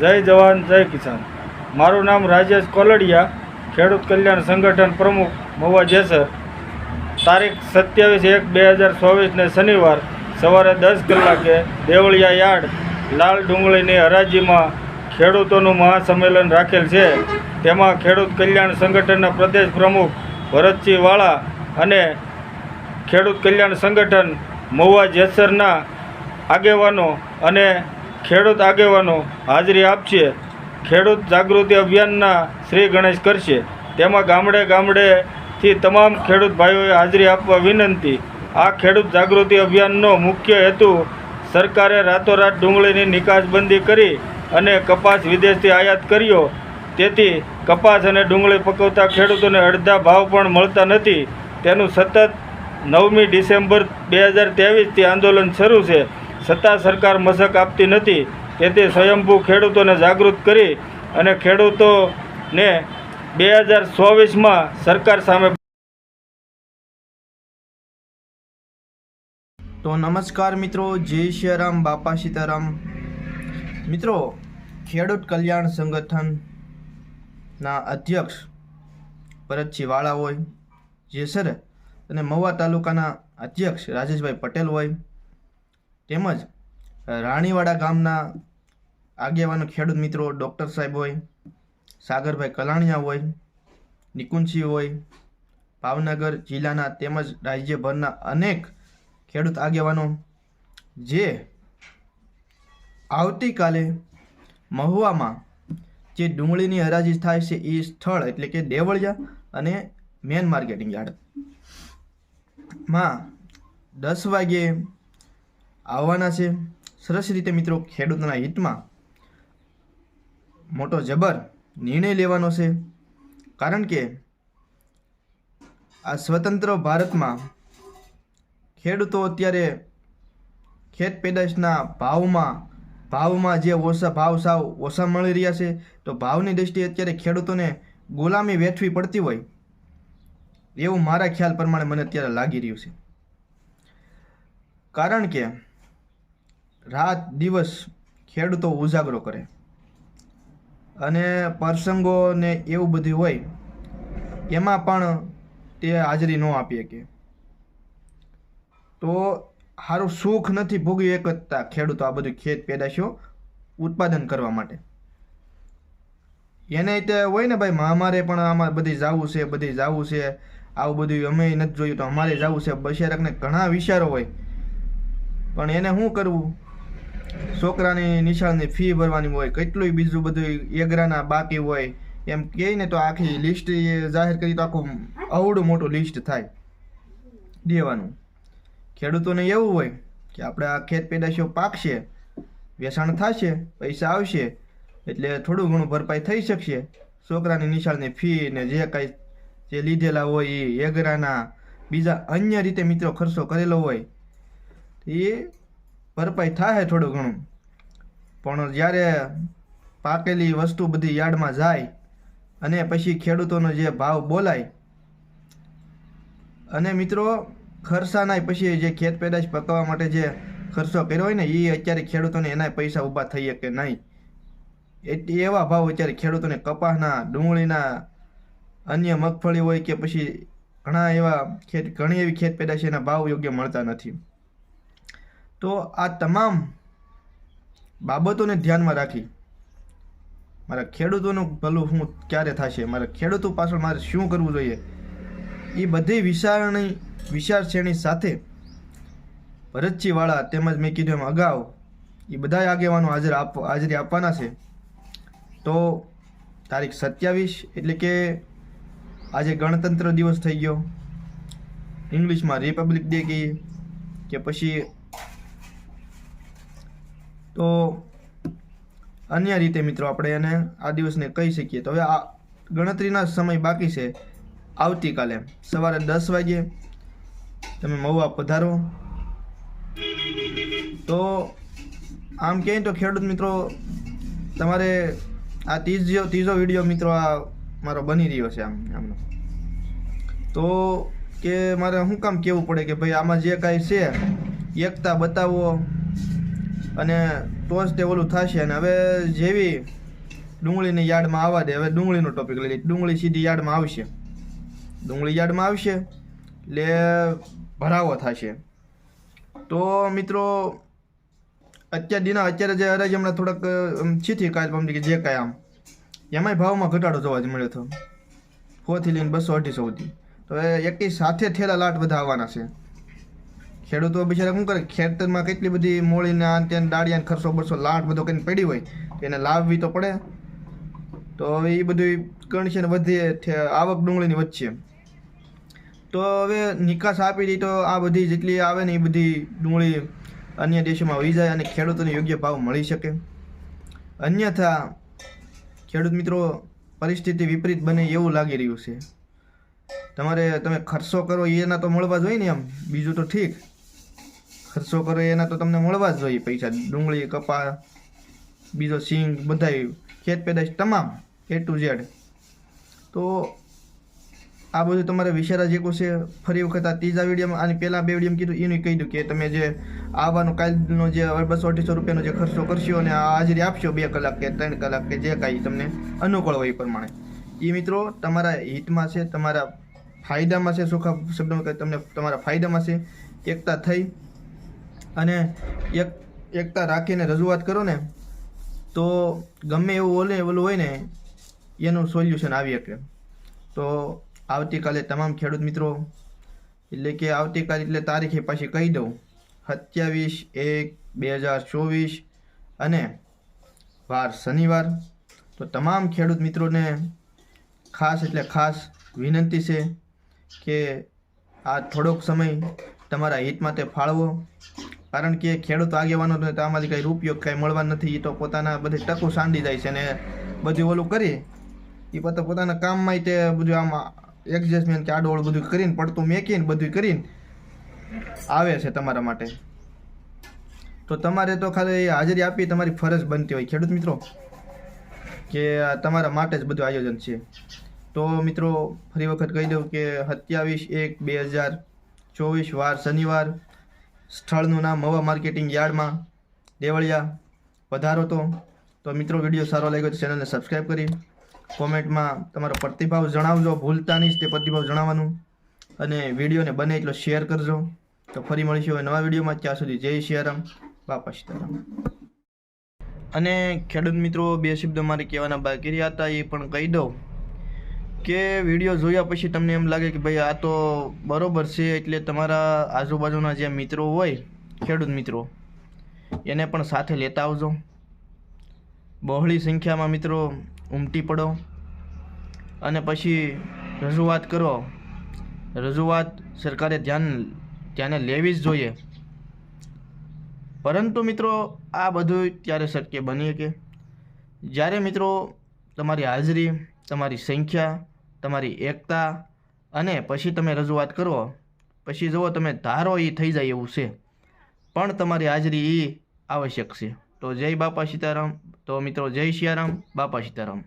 જય જવાન, જય કિસાન. મારું નામ રાજેશ કોલડિયા, ખેડૂત કલ્યાણ સંગઠન પ્રમુખ મહુવા જેસર. તારીખ સત્યાવીસ એક બે હજાર ચોવીસને શનિવાર સવારે દસ કલાકે દેવળિયા યાર્ડ, લાલ ડુંગળીની હરાજીમાં ખેડૂતોનું મહાસંમેલન રાખેલ છે. તેમાં ખેડૂત કલ્યાણ સંગઠનના પ્રદેશ પ્રમુખ ભરતસિંહ વાળા અને ખેડૂત કલ્યાણ સંગઠન મહુવા જેસરના આગેવાનો અને ખેડૂત આગેવાનો હાજરી આપશે. ખેડૂત જાગૃતિ અભિયાનના શ્રી ગણેશ કરશે. તેમાં ગામડે ગામડેથી તમામ ખેડૂત ભાઈઓએ હાજરી આપવા વિનંતી. આ ખેડૂત જાગૃતિ અભિયાનનો મુખ્ય હેતુ સરકારે રાતોરાત ડુંગળીની નિકાસબંધી કરી અને કપાસ વિદેશથી આયાત કર્યો. તેથી કપાસ અને ડુંગળી પકવતા ખેડૂતોને અડધા ભાવ પણ મળતા નથી. તેનું સતત નવમી ડિસેમ્બર બે હજાર ત્રેવીસથી આંદોલન શરૂ છે. છતાં સરકાર મશક આપતી નથી તેથી સ્વયંભૂ ખેડૂતોને જાગૃત કરી અને ખેડૂતોને બે હજાર ચોવીસમાં સરકાર સામે તો નમસ્કાર મિત્રો, જય શ્રીરામ બાપા સીતારામ. મિત્રો, ખેડૂત કલ્યાણ સંગઠનના અધ્યક્ષ ભરતસિંહ વાળા હોય જેસર અને મહુવા તાલુકાના અધ્યક્ષ રાજેશભાઈ પટેલ હોય તેમજ રાણીવાડા ગામના આગેવાનો ખેડૂત મિત્રો ડૉક્ટર સાહેબ હોય, સાગરભાઈ કલાણિયા હોય, નિકુંજસિંહ હોય, ભાવનગર જિલ્લાના તેમજ રાજ્યભરના અનેક ખેડૂત આગેવાનો જે આવતીકાલે મહુવામાં જે ડુંગળીની હરાજી થાય છે એ સ્થળ એટલે કે દેવળિયા અને મેન માર્કેટિંગ યાર્ડ. માં દસ વાગ્યે આવવાના છે. સરસ રીતે મિત્રો ખેડૂતોના હિતમાં મોટો જબર નિર્ણય લેવાનો છે. કારણ કે આ સ્વતંત્ર ભારતમાં ખેડૂતો અત્યારે ખેત પેદાશના ભાવમાં ભાવમાં જે ઓછા ભાવ સાવ ઓછા મળી રહ્યા છે, તો ભાવની દ્રષ્ટિએ અત્યારે ખેડૂતોને ગુલામી વેઠવી પડતી હોય એવું મારા ખ્યાલ પ્રમાણે મને અત્યારે લાગી રહ્યું છે. કારણ કે રાત દિવસ ખેડૂતો ઉજાગરો કરે. અને પ્રસંગો ને એવું બધું હોય, એમાં પણ તે હાજરી ન આપી શકે. તો સારું સુખ નથી ભોગવી શકતા ખેડૂતો આ બધું ખેત પેદાશો ઉત્પાદન કરવા માટે. એને તે હોય ને ભાઈ, અમારે પણ આમાં બધી જવું છે, બધી જવું છે. આવું બધું અમે નથી જોયું તો અમારે જવું છે. બશેરકને ઘણા વિચારો હોય. પણ એને શું કરવું? છોકરાની નિશાળની ફી ભરવાની હોય કેટલું બીજું બધું એગરાના બાકી હોય, એમ કહે ને તો આખી લિસ્ટ જાહેર કરી તો આખું અવડું મોટું લિસ્ટ થાય દેવાનું. ખેડૂતોને એવું હોય કે આપણે આ ખેત પેદાશો પાકશે, વેચાણ થશે, પૈસા આવશે, એટલે થોડું ઘણું ભરપાઈ થઈ શકશે. છોકરાની નિશાળની ફી ને જે કાંઈ જે લીધેલા હોય એ એગરાના બીજા અન્ય રીતે મિત્રો ખર્ચો કરેલો હોય, એ ભરપાઈ થાય થોડું ઘણું. પણ જ્યારે પાકેલી વસ્તુ બધી યાર્ડમાં જાય અને પછી ખેડૂતોનો જે ભાવ બોલાય, અને મિત્રો ખર્ચાના પછી જે ખેત પેદાશ પકવવા માટે જે ખર્ચો કર્યો હોય ને એ અત્યારે ખેડૂતોને એના પૈસા ઊભા થઈ શકે નહીં એ એવા ભાવ અત્યારે ખેડૂતોને કપાસના, ડુંગળીના, અન્ય મગફળી હોય કે પછી ઘણા એવા ખેત, ઘણી એવી ખેત પેદાશ એના ભાવ યોગ્ય મળતા નથી. તો આ તમામ બાબતોને ધ્યાનમાં રાખી મારા ખેડૂતોનું ભલું હું ક્યારે થશે? મારા ખેડૂતો પાછળ મારે શું કરવું જોઈએ? એ બધી વિચારણી વિચારશ્રેણી સાથે ભરતજીવાળા તેમજ મેં કીધું એમ અગાઉ એ બધા આગેવાનો હાજર આપ, હાજરી આપવાના છે. તો તારીખ સત્યાવીસ એટલે કે આજે ગણતંત્ર દિવસ થઈ ગયો. ઇંગ્લિશમાં રિપબ્લિક ડે કહીએ કે પછી તો અન્ય રીતે મિત્રો આપણે એને આ દિવસને કહી શકીએ. તો હવે આ ગણતરીના સમય બાકી છે. આવતીકાલે સવારે દસ વાગ્યે તમે મહુવા પધારો. તો આમ કહે તો ખેડૂત મિત્રો, તમારે આ ત્રીજો ત્રીજો વીડિયો મિત્રો આ મારો બની રહ્યો છે આમ, આમનો. તો કે મારે શું કામ કહેવું પડે કે ભાઈ આમાં જે કાંઈ છે, એકતા બતાવો. અને ટોસ તે ઓલું થશે અને હવે જેવી ડુંગળીની યાર્ડમાં આવવા દે, હવે ડુંગળીનો ટોપિક લઈ લઈએ. ડુંગળી સીધી યાર્ડમાં આવશે. ડુંગળી યાર્ડમાં આવશે, એટલે ભરાવો થશે. તો મિત્રો, અત્યાર દિના અત્યારે જે હરાજી હમણાં થોડાક છીથી કાલ પમદી કે જે કાંઈ આમ. એમાંય ભાવમાં ઘટાડો જોવા જ મળ્યો હતો. ફોથી લઈને બસો અઢીસો સુધી. તો એ એકી સાથે થેલા લાટ બધા આવવાના છે. ખેડૂતો બિચારા શું કરે? ખેતરમાં કેટલી બધી મોળીને આ ત્યાં દાળિયાને ખર્ચો, બરસો, લાટ બધો કંઈ પડી હોય. એને લાવવી તો પડે. તો હવે એ બધું છે ને વધે આવક ડુંગળીની વચ્ચે તો હવે નિકાસ આપી દઈ તો આ બધી જેટલી આવે ને એ બધી ડુંગળી અન્ય દેશોમાં વહી જાય અને ખેડૂતોને યોગ્ય ભાવ મળી શકે. અન્યથા ખેડૂત મિત્રો, પરિસ્થિતિ વિપરીત બને એવું લાગી રહ્યું છે. તમારે, તમે ખર્ચો કરો, એના તો મળવા જોઈએ ને એમ. બીજું તો ઠીક. ખર્ચો કરો, એના તો તમને મળવા જ જોઈએ પૈસા. ડુંગળી કપા બીજો સિંગ, બધાય. ખેત પેદાશ તમામ એ ટુ ઝેડ તો આ બધું તમારે વિચારા જે છે, ફરી વખત આ ત્રીજા વિડીયોમાં, આની પહેલાં બે વિડીયોમાં કીધું, એનું કહી દઉં કે તમે જે આવવાનો કાલનો જે બસો અઢીસો રૂપિયાનો જે ખર્ચો કરશો અને આ હાજરી આપશો બે કલાક કે ત્રણ કલાક કે જે કાંઈ તમને અનુકૂળ હોય એ પ્રમાણે. એ મિત્રો, તમારા હિતમાં છે, તમારા ફાયદામાં છે, સુખા શબ્દમાં તમને તમારા ફાયદામાં છે, એકતા થઈ. અને એક, એકતા રાખીને રજૂઆત કરો ને, તો ગમે એવું ઓલે, ઓલું હોય ને, એનું સોલ્યુશન આવી શકે. તો આવતીકાલે તમામ ખેડૂત મિત્રો, એટલે કે આવતીકાલે, એટલે તારીખે પાછી કહી દઉં, સત્યાવીસ એક બે હજાર ચોવીસ અને વાર શનિવાર. તો તમામ ખેડૂત મિત્રોને ખાસ એટલે ખાસ વિનંતી છે કે આ થોડોક સમય તમારા હિત માટે ફાળવો. કારણ કે ખેડૂત આગેવાનો તો આમાંથી કંઈ રૂપિયો કાંઈ મળવા નથી એ તો પોતાના બધી ટકું સાંડી જાય છે અને બધું ઓલું કરી. એ પોતા પોતાના કામમાં તે બધું આમ એડજસ્ટમેન્ટ કે આડોળ બધું કરીને, પડતું મેકીને બધું કરીને આવે છે તમારા માટે. તો તમારે તો ખાલી હાજરી આપી તમારી ફરજ બનતી હોય. ખેડૂત મિત્રો, કે તમારા માટે જ બધું આયોજન છે. તો મિત્રો, ફરી વખત કહી દઉં કે સત્યાવીસ એક બે હજાર ચોવીસ, વાર શનિવાર સ્થળનું નામ મવા માર્કેટિંગ યાર્ડમાં દેવળિયા. વધારો તો તો મિત્રો વીડિયો સારો લાગ્યો તો ચેનલને સબસ્ક્રાઈબ કરી. કોમેન્ટમાં તમારો પ્રતિભાવ જણાવજો ભૂલતા નહીં તે પ્રતિભાવ જણાવવાનું. અને વિડીયોને બને એટલો શેર કરજો. તો ફરી મળીશું હવે નવા વિડીયોમાં. ત્યાં સુધી જય શિયારામ, બાપા સીતારામ. અને ખેડૂત મિત્રો, બે શબ્દો મારે કહેવાના બાકી રહ્યા હતા, એ પણ કહી દઉં. કે વીડિયો જોયા પછી તમને એમ લાગે કે ભાઈ આ તો બરોબર છે એટલે તમારા આજુબાજુના જે મિત્રો હોય, ખેડૂત મિત્રો, એને પણ સાથે લેતા આવજો. બહોળી સંખ્યામાં મિત્રો ઉમટી પડો. અને પછી રજૂઆત કરો. રજૂઆત સરકારે ધ્યાન, ધ્યાને લેવી જ જોઈએ. પરંતુ મિત્રો આ બધું ત્યારે શક્ય બની શકે જ્યારે મિત્રો તમારી હાજરી તમારી સંખ્યા, તમારી એકતા અને પછી તમે રજૂઆત કરો. પછી જુઓ તમે ધારો એ થઈ જાય એવું છે. પણ તમારી હાજરી એ આવશ્યક છે. તો જય બાપા સીતારામ. તો મિત્રો જય સિયારામ બાપા સીતારામ.